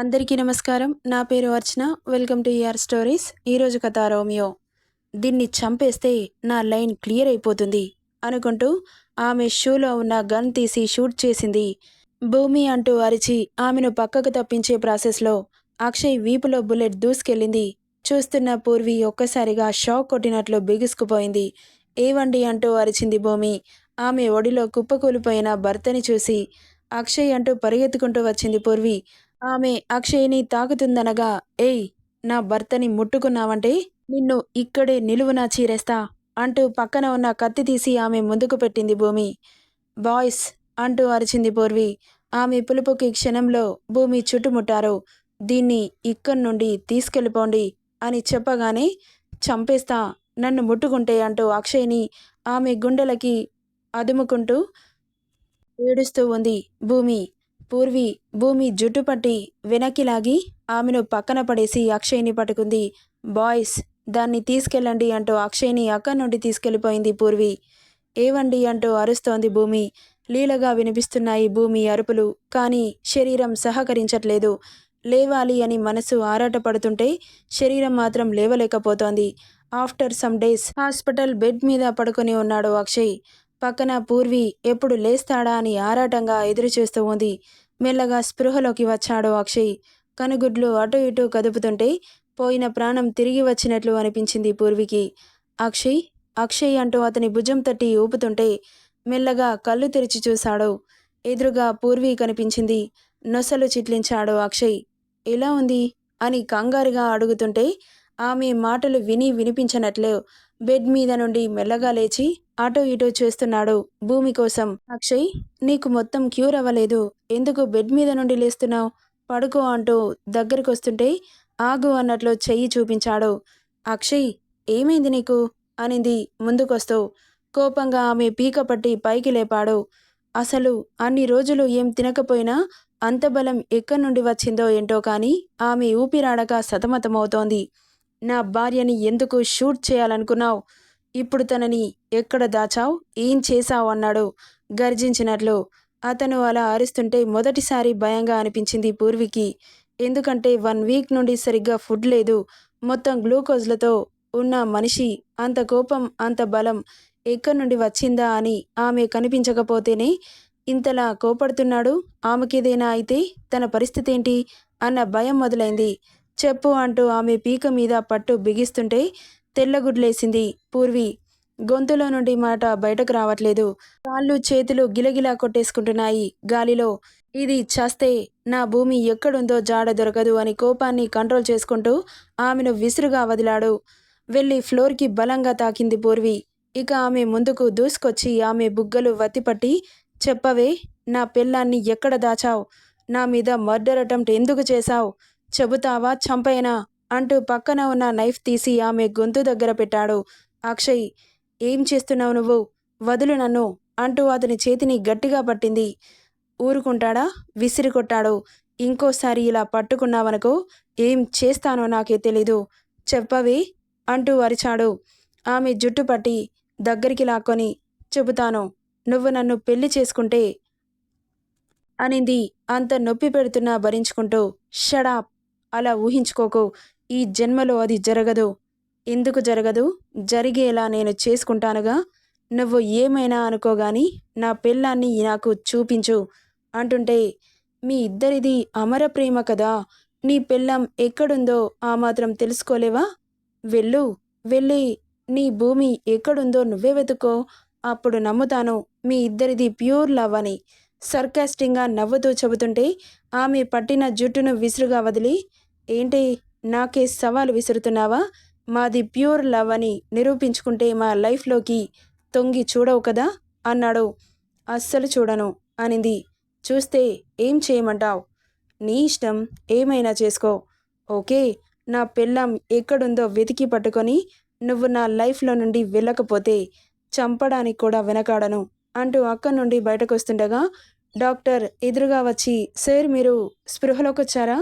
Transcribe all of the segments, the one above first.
అందరికీ నమస్కారం. నా పేరు Archana. Welcome to ER stories ఈరోజు కథ రోమియో. దీన్ని చంపేస్తే నా లైన్ క్లియర్ అయిపోతుంది అనుకుంటూ ఆమె షూలో ఉన్న గన్ తీసి షూట్ చేసింది. భూమి అంటూ అరిచి ఆమెను పక్కకు తప్పించే ప్రాసెస్లో అక్షయ్ వీపులో బుల్లెట్ దూసుకెళ్ళింది. చూస్తున్న పూర్వి ఒక్కసారిగా షాక్ కొట్టినట్లు బిగుసుకుపోయింది. ఏవండి అంటూ అరిచింది భూమి. ఆమె ఒడిలో కుప్పకూలిపోయిన భర్తని చూసి అక్షయ్ అంటూ పరిగెత్తుకుంటూ వచ్చింది పూర్వి. ఆమె అక్షయ్ని తాకుతుందనగా ఏయ్ నా భర్తని ముట్టుకున్నావంటే నిన్ను ఇక్కడే నిలువునా చీరేస్తా అంటూ పక్కన ఉన్న కత్తి తీసి ఆమె ముందుకు పెట్టింది భూమి. బాయ్స్ అంటూ అరిచింది పూర్వి. ఆమె పిలుపుకి క్షణంలో భూమి చుట్టుముట్టారు. దీన్ని ఇక్కడి నుండి తీసుకెళ్ళిపోండి అని చెప్పగానే చంపేస్తా నన్ను ముట్టుకుంటే అంటూ అక్షయ్ని ఆమె గుండెలకి అదుముకుంటూ ఏడుస్తూ ఉంది భూమి. పూర్వి భూమి జుట్టుపట్టి వెనక్కి లాగి ఆమెను పక్కన పడేసి అక్షయ్ని పట్టుకుంది. బాయ్స్ దాన్ని తీసుకెళ్ళండి అంటూ అక్షయ్ని అక్కడి నుండి తీసుకెళ్ళిపోయింది పూర్వి. ఏవండి అంటూ అరుస్తోంది భూమి. లీలగా వినిపిస్తున్నాయి భూమి అరుపులు కానీ శరీరం సహకరించట్లేదు. లేవాలి అని మనసు ఆరాటపడుతుంటే శరీరం మాత్రం లేవలేకపోతోంది. After some days hospital bed మీద పడుకొని ఉన్నాడు అక్షయ్. పక్కన పూర్వి ఎప్పుడు లేస్తాడా అని ఆరాటంగా ఎదురుచూస్తూ ఉంది. మెల్లగా స్పృహలోకి వచ్చాడు అక్షయ్. కనుగుడ్లు అటు ఇటు కదుపుతుంటే పోయిన ప్రాణం తిరిగి వచ్చినట్లు అనిపించింది పూర్వికి. అక్షయ్ అక్షయ్ అంటూ అతని భుజం తట్టి ఊపుతుంటే మెల్లగా కళ్ళు తెరిచి చూశాడు. ఎదురుగా పూర్వి కనిపించింది. నొసలు చిట్లించాడు అక్షయ్. ఎలా ఉంది? అని కంగారుగా అడుగుతుంటే ఆమె మాటలు విని వినిపించనట్లు బెడ్ మీద నుండి మెల్లగా లేచి అటో ఇటు చేస్తున్నాడు. భూమి కోసం. అక్షయ్ నీకు మొత్తం క్యూర్ అవ్వలేదు. ఎందుకు బెడ్ మీద నుండి లేస్తున్నావు? పడుకో అంటూ దగ్గరికి వస్తుంటే ఆగు అన్నట్లు చెయ్యి చూపించాడు. అక్షయ్ ఏమైంది నీకు? అనింది ముందుకొస్తూ. కోపంగా ఆమె పీక పట్టి పైకి లేపాడు. అసలు అన్ని రోజులు ఏం తినకపోయినా అంత బలం ఎక్కడి నుండి వచ్చిందో ఏంటో కానీ ఆమె ఊపిరాడక సతమతమవుతోంది. నా భార్యని ఎందుకు షూట్ చేయాలనుకున్నావు? ఇప్పుడు తనని ఎక్కడ దాచావు? ఏం చేశావు? అన్నాడు గర్జించినట్లు. అతను అలా అరుస్తుంటే మొదటిసారి భయంగా అనిపించింది పూర్వికి. ఎందుకంటే వన్ వీక్ నుండి సరిగ్గా ఫుడ్ లేదు. మొత్తం గ్లూకోజ్లతో ఉన్న మనిషి అంత కోపం అంత బలం ఎక్కడి నుండి వచ్చిందా అని ఆమె కనిపించకపోతేనే ఇంతలా కోపడుతున్నాడు? ఆమెకేదైనా అయితే తన పరిస్థితి ఏంటి అన్న భయం మొదలైంది. చెప్పు అంటూ ఆమె పీక మీద పట్టు బిగిస్తుంటే తెల్లగుడ్లేసింది. పూర్వి గొంతులో నుండి మాట బయటకు రావట్లేదు. కాళ్ళు చేతులు గిలగిలా కొట్టేసుకుంటున్నాయి. గాలిలో ఇది చస్తే నా భూమి ఎక్కడుందో జాడ దొరకదు అని కోపాన్ని కంట్రోల్ చేసుకుంటూ ఆమెను విసురుగా వదిలాడు. వెళ్ళి ఫ్లోర్కి బలంగా తాకింది పూర్వి. ఇక ఆమె ముందుకు దూసుకొచ్చి ఆమె బుగ్గలు వత్తిపట్టి చెప్పవే నా పిల్లాన్ని ఎక్కడ దాచావు? నా మీద మర్డర్ అటెంప్ట్ ఎందుకు చేశావు? చెబుతావా చంపైనా? అంటూ పక్కన ఉన్న నైఫ్ తీసి ఆమె గొంతు దగ్గర పెట్టాడు. అక్షయ్ ఏం చేస్తున్నావు నువ్వు? వదులు నన్ను అంటూ అతని చేతిని గట్టిగా పట్టింది. ఊరుకుంటాడా? విసిరి కొట్టాడు. ఇంకోసారి ఇలా పట్టుకున్నావనుకో ఏం చేస్తానో నాకే తెలీదు. చెప్పవే అంటూ అరిచాడు. ఆమె జుట్టు పట్టి దగ్గరికి లాక్కొని చెబుతాను నువ్వు నన్ను పెళ్ళి చేసుకుంటే అనింది. అంత నొప్పి పెడుతున్నా భరించుకుంటూ షడాప్ అలా ఊహించుకోకు. ఈ జన్మలో అది జరగదు. ఎందుకు జరగదు? జరిగేలా నేను చేసుకుంటానుగా? నువ్వు ఏమైనా అనుకోగాని నా పెళ్ళాన్ని నాకు చూపించు అంటుంటే మీ ఇద్దరిది అమర ప్రేమ కదా? నీ పిల్లం ఎక్కడుందో ఆ మాత్రం తెలుసుకోలేవా? వెళ్ళు వెళ్ళి నీ భూమి ఎక్కడుందో నువ్వే వెతుకో అప్పుడు నమ్ముతాను మీ ఇద్దరిది ప్యూర్ లవ్ అని. సర్కాస్టింగ్గా నవ్వుతూ చెబుతుంటే ఆమె పట్టిన జుట్టును విసురుగా వదిలి ఏంటి నాకే సవాలు విసురుతున్నావా? మాది ప్యూర్ లవ్ అని నిరూపించుకుంటే మా లైఫ్లోకి తొంగి చూడవు కదా? అన్నాడు. అస్సలు చూడను అనింది. చూస్తే ఏం చేయమంటావు? నీ ఇష్టం ఏమైనా చేసుకో. ఓకే నా పెళ్ళాం ఎక్కడుందో వెతికి పట్టుకొని నువ్వు నా లైఫ్లో నుండి వెళ్ళకపోతే చంపడానికి కూడా వెనకాడను అంటూ అక్కడి నుండి బయటకు వస్తుండగా డాక్టర్ ఎదురుగా వచ్చి సార్ మీరు స్పృహలోకి వచ్చారా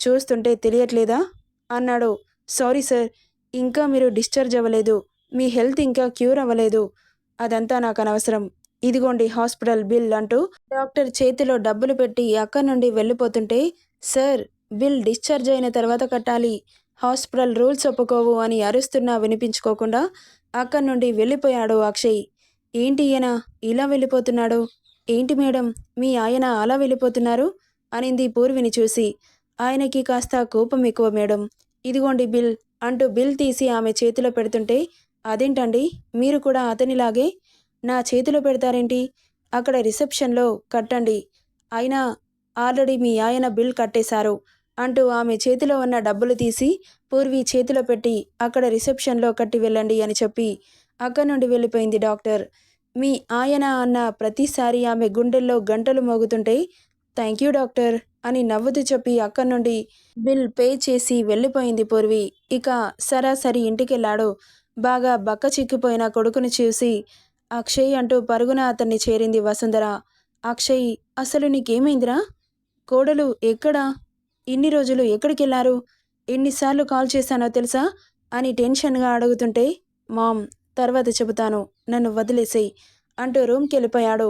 చూస్తుంటే తెలియట్లేదా? అన్నాడు. సారీ సార్ ఇంకా మీరు డిశ్చార్జ్ అవ్వలేదు. మీ హెల్త్ ఇంకా క్యూర్ అవ్వలేదు. అదంతా నాకు అనవసరం. ఇదిగోండి హాస్పిటల్ బిల్ అంటూ డాక్టర్ చేతిలో డబ్బులు పెట్టి అక్కడి నుండి వెళ్ళిపోతుంటే సార్ బిల్ డిశ్చార్జ్ అయిన తర్వాత కట్టాలి. హాస్పిటల్ రూల్స్ ఒప్పుకోవు అని అరుస్తున్నా వినిపించుకోకుండా అక్కడి నుండి వెళ్ళిపోయాడు అక్షయ్. ఏంటి ఈయన ఇలా వెళ్ళిపోతున్నాడు? ఏంటి మేడం మీ ఆయన అలా వెళ్ళిపోతున్నారు? అనింది పూర్విని చూసి. ఆయనకి కాస్త కోపం ఎక్కువ మేడం. ఇదిగోండి బిల్ అంటూ బిల్ తీసి ఆమె చేతిలో పెడుతుంటే అదేంటండి? మీరు కూడా అతనిలాగే నా చేతిలో పెడతారేంటి? అక్కడ రిసెప్షన్లో కట్టండి. అయినా ఆల్రెడీ మీ ఆయన బిల్ కట్టేశారు అంటూ ఆమె చేతిలో ఉన్న డబ్బులు తీసి పూర్వి చేతిలో పెట్టి అక్కడ రిసెప్షన్లో కట్టి వెళ్ళండి అని చెప్పి అక్కడి నుండి వెళ్ళిపోయింది డాక్టర్. మీ ఆయన అన్న ప్రతిసారి ఆమె గుండెల్లో గంటలు మోగుతుంటే థ్యాంక్ యూ డాక్టర్ అని నవ్వుతూ చెప్పి అక్కడి నుండి బిల్ పే చేసి వెళ్ళిపోయింది పూర్వి. ఇక సరాసరి ఇంటికెళ్ళాడు. బాగా బక్క చిక్కిపోయిన కొడుకుని చూసి అక్షయ్ అంటూ పరుగున అతన్ని చేరింది వసుంధర. అక్షయ్ అసలు నీకేమైందిరా? కోడలు ఎక్కడా? ఇన్ని రోజులు ఎక్కడికెళ్ళారు? ఎన్నిసార్లు కాల్ చేశానో తెలుసా? అని టెన్షన్గా అడుగుతుంటే మామ్ తర్వాత చెబుతాను నన్ను వదిలేసేయ్ అంటూ రూమ్కి వెళ్ళిపోయాడు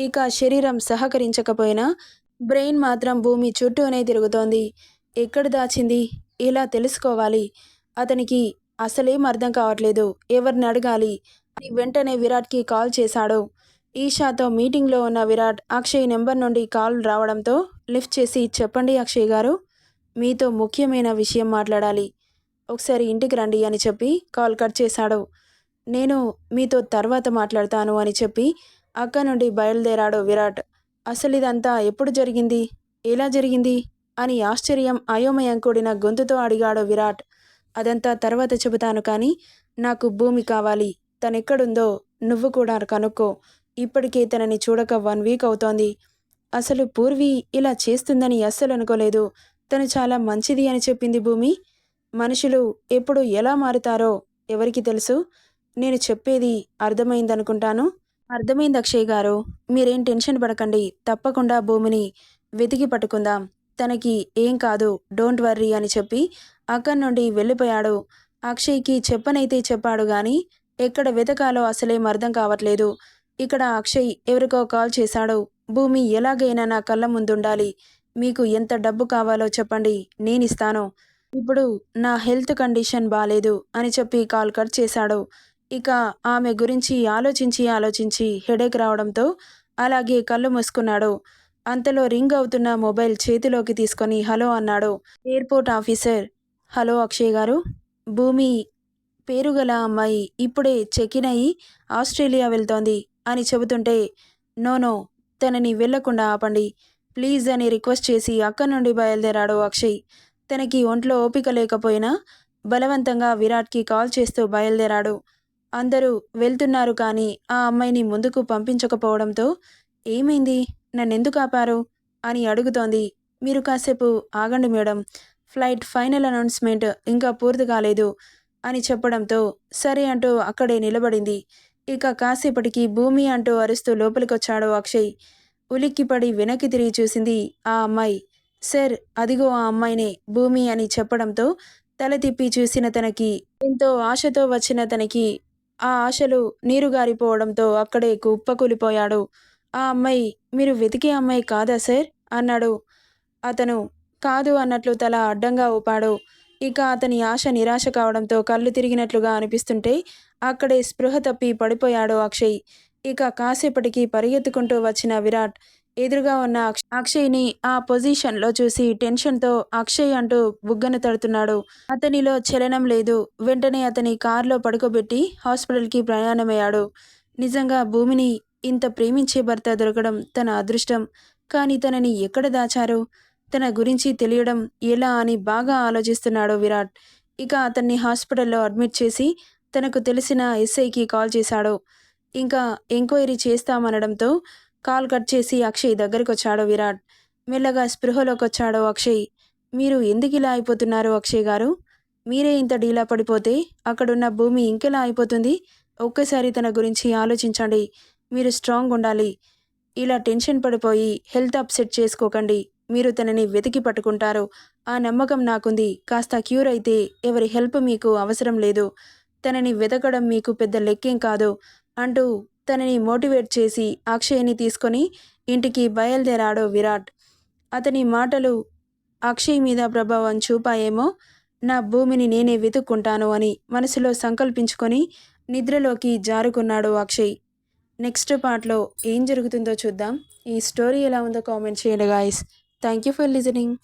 ఇక శరీరం సహకరించకపోయినా బ్రెయిన్ మాత్రం భూమి చుట్టూనే తిరుగుతోంది. ఎక్కడ దాచింది? ఇలా తెలుసుకోవాలి. అతనికి అసలేం అర్థం కావట్లేదు. ఎవరిని అడగాలి? అని వెంటనే విరాట్కి కాల్ చేశాడు. ఈషాతో మీటింగ్లో ఉన్న విరాట్ అక్షయ్ నెంబర్ నుండి కాల్ రావడంతో లిఫ్ట్ చేసి చెప్పండి అక్షయ్ గారు మీతో ముఖ్యమైన విషయం మాట్లాడాలి. ఒకసారి ఇంటికి రండి అని చెప్పి కాల్ కట్ చేశాడు. నేను మీతో తర్వాత మాట్లాడతాను అని చెప్పి అక్క నుండి బయలుదేరాడు విరాట్. అసలు ఇదంతా ఎప్పుడు జరిగింది? ఎలా జరిగింది? అని ఆశ్చర్యం అయోమయం కూడిన గొంతుతో అడిగాడు విరాట్. అదంతా తర్వాత చెబుతాను కానీ నాకు భూమి కావాలి. తనెక్కడుందో నువ్వు కూడా కనుక్కో. ఇప్పటికే తనని చూడక వన్ వీక్ అవుతోంది. అసలు పూర్వి ఇలా చేస్తుందని అస్సలు అనుకోలేదు. తను చాలా మంచిది అని చెప్పింది భూమి. మనుషులు ఎప్పుడు ఎలా మారుతారో ఎవరికి తెలుసు? నేను చెప్పేది అర్థమైందనుకుంటాను. అర్థమైంది అక్షయ్ గారు. మీరేం టెన్షన్ పడకండి. తప్పకుండా భూమిని వెతికి పట్టుకుందాం. తనకి ఏం కాదు. డోంట్ వర్రీ అని చెప్పి అక్కడి నుండి వెళ్ళిపోయాడు. అక్షయ్కి చెప్పనైతే చెప్పాడు గాని ఎక్కడ వెతకాలో అసలేం అర్థం కావట్లేదు. ఇక్కడ అక్షయ్ ఎవరికో కాల్ చేశాడు. భూమి ఎలాగైనా నా కళ్ళ ముందుండాలి. మీకు ఎంత డబ్బు కావాలో చెప్పండి. నేనిస్తాను. ఇప్పుడు నా హెల్త్ కండిషన్ బాలేదు అని చెప్పి కాల్ కట్ చేశాడు. ఇక ఆమె గురించి ఆలోచించి ఆలోచించి హెడేక్ రావడంతో అలాగే కళ్ళు మూసుకున్నాడు. అంతలో రింగ్ అవుతున్న మొబైల్ చేతిలోకి తీసుకొని హలో అన్నాడు. Airport officer. హలో అక్షయ్ గారు. భూమి పేరుగల అమ్మాయి ఇప్పుడే చెక్ ఇన్ అయ్యి ఆస్ట్రేలియా వెళ్తోంది అని చెబుతుంటే నోనో తనని వెళ్ళకుండా ఆపండి. ప్లీజ్ అని రిక్వెస్ట్ చేసి అక్కడి నుండి బయలుదేరాడు అక్షయ్. తనకి ఒంట్లో ఓపిక లేకపోయినా బలవంతంగా విరాట్కి కాల్ చేస్తూ బయలుదేరాడు. అందరూ వెళ్తున్నారు కానీ ఆ అమ్మాయిని ముందుకు పంపించకపోవడంతో ఏమైంది? నన్నెందుకు ఆపారు? అని అడుగుతోంది. మీరు కాసేపు ఆగండి మేడం. ఫ్లైట్ ఫైనల్ అనౌన్స్మెంట్ ఇంకా పూర్తి కాలేదు అని చెప్పడంతో సరే అంటూ అక్కడే నిలబడింది. ఇక కాసేపటికి భూమి అంటూ అరుస్తూ లోపలికొచ్చాడు అక్షయ్. ఉలిక్కిపడి వెనక్కి తిరిగి చూసింది ఆ అమ్మాయి. సార్ అదిగో ఆ అమ్మాయినే భూమి అని చెప్పడంతో తల తిప్పి చూసిన తనకి ఎంతో ఆశతో వచ్చిన తనకి ఆ ఆశలు నీరుగారిపోవడంతో అక్కడే కుప్పకూలిపోయాడు. ఆ అమ్మాయి మీరు వెతికే అమ్మాయి కాదా సార్? అన్నాడు. అతను కాదు అన్నట్లు తల అడ్డంగా ఊపాడు. ఇక అతని ఆశ నిరాశ కావడంతో కళ్ళు తిరిగినట్లుగా అనిపిస్తుంటే అక్కడే స్పృహ తప్పి పడిపోయాడు అక్షయ్. ఇక కాసేపటికి పరిగెత్తుకుంటూ వచ్చిన విరాట్ ఎదురుగా ఉన్న అక్షయ్ని ఆ పొజిషన్లో చూసి టెన్షన్తో అక్షయ్ అంటూ బుగ్గను తడుతున్నాడు. అతనిలో చలనం లేదు. వెంటనే అతని కారులో పడుకోబెట్టి హాస్పిటల్కి ప్రయాణమయ్యాడు. నిజంగా భూమిని ఇంత ప్రేమించే భర్త దొరకడం తన అదృష్టం. కానీ తనని ఎక్కడ దాచారు? తన గురించి తెలియడం ఎలా అని బాగా ఆలోచిస్తున్నాడు విరాట్. ఇక అతన్ని హాస్పిటల్లో అడ్మిట్ చేసి తనకు తెలిసిన ఎస్ఐకి కాల్ చేశాడు. ఇంకా ఎంక్వైరీ చేస్తామనడంతో కాల్ కట్ చేసి అక్షయ్ దగ్గరికి వచ్చాడు విరాట్. మెల్లగా స్పృహలోకి వచ్చాడు అక్షయ్. మీరు ఎందుకు ఇలా అయిపోతున్నారు అక్షయ్ గారు? మీరే ఇంత డీలా పడిపోతే అక్కడున్న భూమి ఇంకెలా అయిపోతుంది? ఒక్కసారి తన గురించి ఆలోచించండి. మీరు స్ట్రాంగ్ ఉండాలి. ఇలా టెన్షన్ పడిపోయి హెల్త్ అప్సెట్ చేసుకోకండి. మీరు తనని వెతికి పట్టుకుంటారు. ఆ నమ్మకం నాకుంది. కాస్త క్యూర్ అయితే ఎవరి హెల్ప్ మీకు అవసరం లేదు. తనని వెతకడం మీకు పెద్ద లెక్కేం కాదు అంటూ తనని మోటివేట్ చేసి అక్షయ్ని తీసుకొని ఇంటికి బయలుదేరాడు విరాట్. అతని మాటలు అక్షయ్ మీద ప్రభావం చూపాయేమో నా భూమిని నేనే వెతుక్కుంటాను అని మనసులో సంకల్పించుకొని నిద్రలోకి జారుకున్నాడు అక్షయ్. నెక్స్ట్ పార్ట్లో ఏం జరుగుతుందో చూద్దాం. ఈ స్టోరీ ఎలా ఉందో కామెంట్ చేయండి guys thank you for listening